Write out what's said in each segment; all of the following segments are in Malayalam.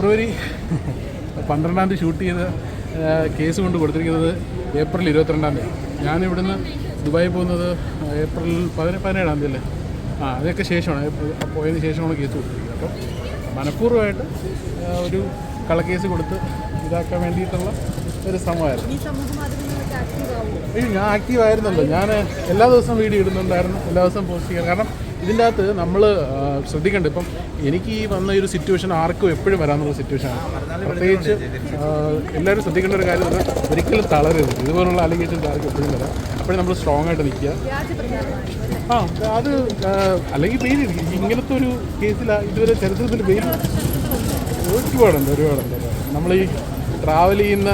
ഫെബ്രുവരി പന്ത്രണ്ടാം തീയതി ഷൂട്ട് ചെയ്ത കേസ് കൊണ്ട് കൊടുത്തിരിക്കുന്നത് ഏപ്രിൽ ഇരുപത്തിരണ്ടാം തീയതി. ഞാനിവിടുന്ന് ദുബായി പോകുന്നത് ഏപ്രിൽ പതിന പതിനേഴാം തീയതി അല്ലേ? ആ അതൊക്കെ ശേഷമാണ്. പോയതിന് ശേഷമാണ് കേസ് കൊടുത്തിരിക്കുന്നത്. അപ്പോൾ മനഃപൂർവമായിട്ട് ഒരു കള്ളക്കേസ് കൊടുത്ത് ഇതാക്കാൻ വേണ്ടിയിട്ടുള്ള ഒരു സമയമായിരുന്നു. ഞാൻ ആക്റ്റീവ് ആയിരുന്നല്ലോ. ഞാൻ എല്ലാ ദിവസവും വീഡിയോ ഇടുന്നുണ്ടായിരുന്നു. എല്ലാ ദിവസവും പോസ്റ്റ് ചെയ്യാൻ. കാരണം ഇതിന്റെ അകത്ത് നമ്മൾ ശ്രദ്ധിക്കേണ്ട ഇപ്പം എനിക്ക് ഈ വന്ന ഒരു സിറ്റുവേഷൻ ആർക്കും എപ്പോഴും വരാമെന്നുള്ള സിറ്റുവേഷനാണ് പ്രത്യേകിച്ച് എല്ലാവരും ശ്രദ്ധിക്കേണ്ട ഒരു കാര്യം പറഞ്ഞാൽ ഒരിക്കലും തളരരുത്. ഇതുപോലുള്ള അലിഗേഷൻസ് ആർക്കും എപ്പോഴും വരാം. അപ്പോഴും നമ്മൾ സ്ട്രോങ് ആയിട്ട് നിൽക്കുക. ആ അത് അല്ലെങ്കിൽ പേര് ഇങ്ങനത്തെ ഒരു കേസിൽ ഇതുവരെ ചരിത്രത്തിൽ പേര് ഒരുപാടുണ്ട് ഒരുപാടുണ്ട്. നമ്മൾ ഈ ട്രാവൽ ചെയ്യുന്ന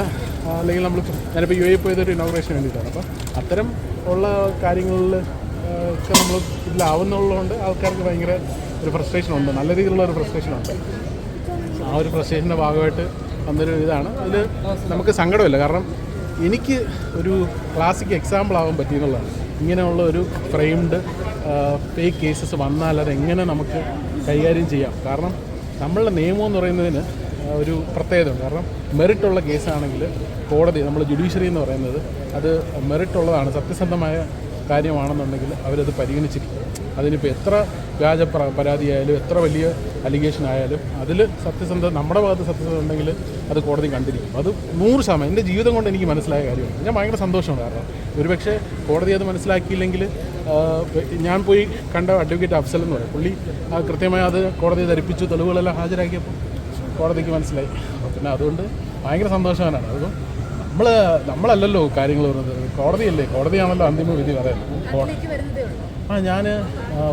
അല്ലെങ്കിൽ നമ്മൾ ഞാനിപ്പോൾ യു എ പോയത് ഒരു ഇനോഗ്രേഷന് വേണ്ടിയിട്ടാണ്. അപ്പം അത്തരം ഉള്ള കാര്യങ്ങളിൽ ഒക്കെ നമ്മൾ ഇതിലാവുന്നുള്ളതുകൊണ്ട് ആൾക്കാർക്ക് ഭയങ്കര ഒരു ഫ്രസ്ട്രേഷൻ ഉണ്ട്. നല്ല രീതിയിലുള്ള ഒരു ഫ്രസ്ട്രേഷൻ ഉണ്ട്. ആ ഒരു ഫ്രസ്ട്രേഷന്റെ ഭാഗമായിട്ട് വന്നൊരു ഇതാണ്. അതിൽ നമുക്ക് സങ്കടമില്ല. കാരണം എനിക്ക് ഒരു ക്ലാസിക് എക്സാമ്പിൾ ആവാൻ പറ്റിയെന്നുള്ളതാണ്. ഇങ്ങനെയുള്ള ഒരു ഫ്രെയിംഡ് ഫേക്ക് കേസസ് വന്നാൽ അതെങ്ങനെ നമുക്ക് കൈകാര്യം ചെയ്യാം? കാരണം നമ്മളുടെ നിയമം എന്ന് പറയുന്നതിന് ഒരു പ്രത്യേകത ഉണ്ട് കാരണം മെറിറ്റുള്ള കേസാണെങ്കിൽ കോടതി നമ്മൾ ജുഡീഷ്യറി എന്ന് പറയുന്നത് അത് മെറിറ്റുള്ളതാണ്. സത്യസന്ധമായ കാര്യമാണെന്നുണ്ടെങ്കിൽ അവരത് പരിഗണിച്ചിരിക്കും. അതിനിപ്പോൾ എത്ര വ്യാജ പ്ര- പരാതിയായാലും എത്ര വലിയ അലിഗേഷൻ ആയാലും അതിൽ സത്യസന്ധത നമ്മുടെ ഭാഗത്ത് സത്യസന്ധത ഉണ്ടെങ്കിൽ അത് കോടതി കണ്ടിരിക്കും. അത് നൂറ് ശതമാനം എന്റെ ജീവിതം കൊണ്ട് എനിക്ക് മനസ്സിലായ കാര്യമാണ്. ഞാൻ ഭയങ്കര സന്തോഷമാണ് കാരണം ഒരുപക്ഷെ കോടതി അത് മനസ്സിലാക്കിയില്ലെങ്കിൽ ഞാൻ പോയി കണ്ട അഡ്വക്കേറ്റ് അഫ്സൽ എന്ന് പറയും. പുള്ളി കൃത്യമായി അത് കോടതി ധരിപ്പിച്ചു തെളിവുകളെല്ലാം ഹാജരാക്കിയപ്പോൾ കോടതിക്ക് മനസ്സിലായി. പിന്നെ അതുകൊണ്ട് ഭയങ്കര സന്തോഷവാനാണ്. അതുകൊണ്ട് നമ്മൾ നമ്മളല്ലല്ലോ കാര്യങ്ങൾ പറയുന്നത് കോടതിയല്ലേ? കോടതിയാണല്ലോ അന്തിമ വിധി പറയുന്നത്. ആ ഞാൻ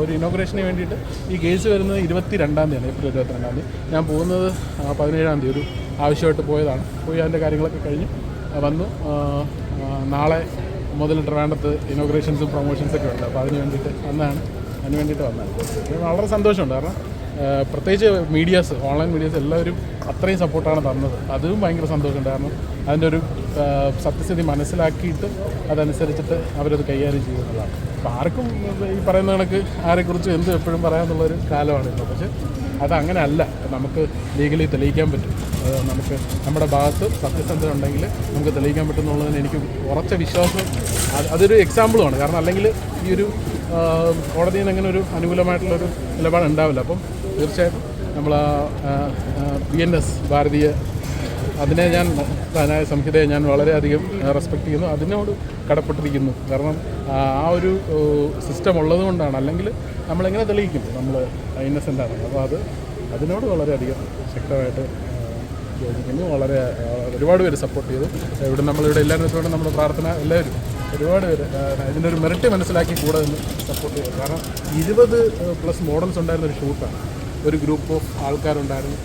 ഒരു ഇനോഗ്രേഷന് വേണ്ടിയിട്ട് ഈ കേസ് വരുന്നത് ഇരുപത്തി രണ്ടാം തീയതി ഏപ്രിൽ ഇരുപത്തിരണ്ടാം തീയതി. ഞാൻ പോകുന്നത് പതിനേഴാം തീയതി ഒരു ആവശ്യമായിട്ട് പോയതാണ്. പോയി അതിന്റെ കാര്യങ്ങളൊക്കെ കഴിഞ്ഞ് വന്നു. നാളെ മുതൽ ട്രിവാൻഡത്ത് ഇനോഗ്രേഷൻസും പ്രൊമോഷൻസൊക്കെ ഉണ്ട്. അപ്പോൾ അതിന് വേണ്ടിയിട്ട് വന്നതാണ്. അതിന് വേണ്ടിയിട്ട് വന്നത് വളരെ സന്തോഷമുണ്ട്. കാരണം പ്രത്യേകിച്ച് മീഡിയാസ് ഓൺലൈൻ മീഡിയാസ് എല്ലാവരും അത്രയും സപ്പോർട്ടാണ് തന്നത്. അതും ഭയങ്കര സന്തോഷമുണ്ട് കാരണം അതിന്റെ ഒരു സത്യസ്ഥിതി മനസ്സിലാക്കിയിട്ട് അതനുസരിച്ചിട്ട് അവരത് കൈകാര്യം ചെയ്യുന്നതാണ്. അപ്പോൾ ആർക്കും ഈ പറയുന്ന കണക്ക് ആരെക്കുറിച്ചും എന്തും എപ്പോഴും പറയാമെന്നുള്ളൊരു കാലമാണ് ഇപ്പോൾ പക്ഷേ അതങ്ങനെ അല്ല നമുക്ക് ലീഗലി തെളിയിക്കാൻ പറ്റും. നമുക്ക് നമ്മുടെ ഭാഗത്ത് സത്യസന്ധത ഉണ്ടെങ്കിൽ നമുക്ക് തെളിയിക്കാൻ പറ്റും എന്നുള്ളതിന് എനിക്ക് ഉറച്ച വിശ്വാസം അത് അതൊരു എക്സാമ്പിളുമാണ് കാരണം അല്ലെങ്കിൽ ഈ ഒരു കോടതിയിൽ നിന്ന് അങ്ങനെ ഒരു അനുകൂലമായിട്ടുള്ളൊരു നിലപാട് ഉണ്ടാവില്ല അപ്പം തീർച്ചയായിട്ടും. നമ്മൾ ബി എൻ എസ് ഭാരതീയ അതിനെ ഞാൻ സംഹിതയെ ഞാൻ വളരെയധികം റെസ്പെക്റ്റ് ചെയ്യുന്നു. അതിനോട് കടപ്പെട്ടിരിക്കുന്നു. കാരണം ആ ആ ഒരു സിസ്റ്റം ഉള്ളതുകൊണ്ടാണ്. അല്ലെങ്കിൽ നമ്മളെങ്ങനെ തെളിയിക്കും? നമ്മൾ ഇന്നസെന്റ് ആണ്. അപ്പോൾ അത് അതിനോട് വളരെയധികം ശക്തമായിട്ട് ആ, യോജിക്കുന്നു. വളരെ ഒരുപാട് പേര് സപ്പോർട്ട് ചെയ്തു. ഇവിടെ നമ്മളിവിടെ എല്ലാവരും നമ്മൾ പ്രാർത്ഥന എല്ലാവരും ഒരുപാട് പേര് ആ, ഇതിന്റെ ഒരു മെറിറ്റ് മനസ്സിലാക്കി കൂടെ നിന്ന് സപ്പോർട്ട് ചെയ്തു. കാരണം ഇരുപത് പ്ലസ് മോഡൽസ് ഉണ്ടായിരുന്ന ഒരു ഷൂട്ടാണ് ഒരു ഗ്രൂപ്പ് ഓഫ് ആൾക്കാരുണ്ടായിരുന്നു.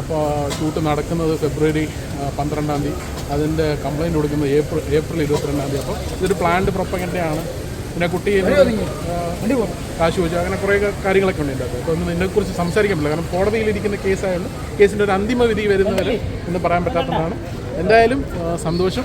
അപ്പോൾ ഷൂട്ട് നടക്കുന്നത് ഫെബ്രുവരി പന്ത്രണ്ടാം തീയതി. അതിന്റെ കംപ്ലയിന്റ് കൊടുക്കുന്നത് ഏപ്രിൽ ഏപ്രിൽ ഇരുപത്തിരണ്ടാം തീയതി. അപ്പോൾ ഇതൊരു പ്ലാന്റ് പ്രൊപ്പഗൻഡയാണ് പിന്നെ കുട്ടി കാശ് ചോദിച്ചു. അങ്ങനെ കുറേ കാര്യങ്ങളൊക്കെ ഉണ്ട് അപ്പോൾ ഒന്നും ഇതിനെക്കുറിച്ച് സംസാരിക്കാൻ പറ്റില്ല. കാരണം കോടതിയിലിരിക്കുന്ന കേസായതുകൊണ്ട് കേസിന്റെ ഒരു അന്തിമ വിധി വരുന്നവരെ ഒന്നും പറയാൻ പറ്റാത്തതാണ് എന്തായാലും സന്തോഷം.